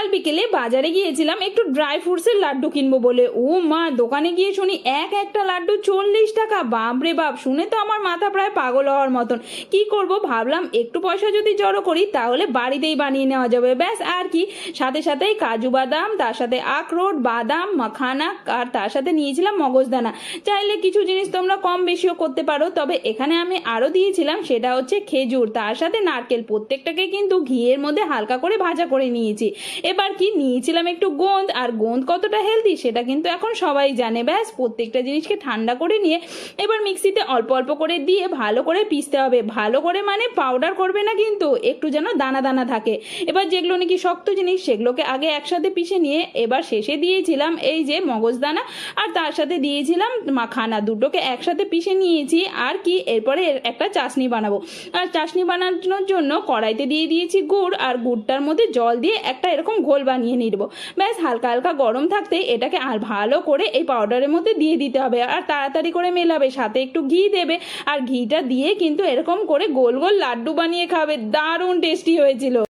কাল বিকেলে বাজারে গিয়েছিলাম একটু ড্রাই ফ্রুটসের লাড্ডু কিনবো বলে। ও মা, দোকানে গিয়ে শুনি এক একটা লাড্ডু চল্লিশ টাকা। বাপরে বাপ, শুনে তো আমার মাথা প্রায় পাগল হওয়ার মতন। কি করব ভাবলাম, একটু পয়সা যদি জড়ো করি তাহলে বাড়িতেই বানিয়ে নেওয়া যাবে। ব্যাস, আর কি। সাথে সাথেই কাজু বাদাম, তার সাথে আখরোট, বাদাম, মাখানা, আর তার সাথে নিয়েছিলাম মগজদানা। চাইলে কিছু জিনিস তোমরা কম বেশিও করতে পারো, তবে এখানে আমি আরও দিয়েছিলাম, সেটা হচ্ছে খেজুর। তার সাথে নারকেল, প্রত্যেকটাকে কিন্তু ঘিয়ের মধ্যে হালকা করে ভাজা করে নিয়েছি। এবার কি নিয়েছিলাম একটু গোঁদ? আর গোঁদ কতটা হেলদি সেটা কিন্তু এখন সবাই জানে। ব্যাস, প্রত্যেকটা জিনিসকে ঠান্ডা করে নিয়ে এবার মিক্সিতে অল্প অল্প করে দিয়ে ভালো করে পিসতে হবে। ভালো করে মানে পাউডার করবে না কিন্তু, একটু যেন দানা দানা থাকে। এবার যেগুলো নাকি শক্ত জিনিস, সেগুলোকে আগে একসাথে পিষে নিয়ে এবার শেষে দিয়েছিলাম এই যে মগজদানা আর তার সাথে দিয়েছিলাম মাখানা। দুটোকে একসাথে পিষে নিয়েছি। আর কি, এরপরে এর একটা চাশনি বানাবো। আর চাশনি বানানোর জন্য কড়াইতে দিয়ে দিয়েছি গুড়। আর গুড়টার মধ্যে জল দিয়ে একটা এরকম ঘোল বানিয়ে নিব। ব্যাস, হালকা হালকা গরম থাকতে এটাকে আর ভালো করে এই পাউডারের মধ্যে দিয়ে দিতে হবে। আর তাড়াতাড়ি করে মেলাবে, সাথে একটু ঘি দেবে। আর ঘিটা দিয়ে কিন্তু এরকম করে গোল গোল লাড্ডু বানিয়ে খাবে। দারুণ টেস্টি হয়েছিল।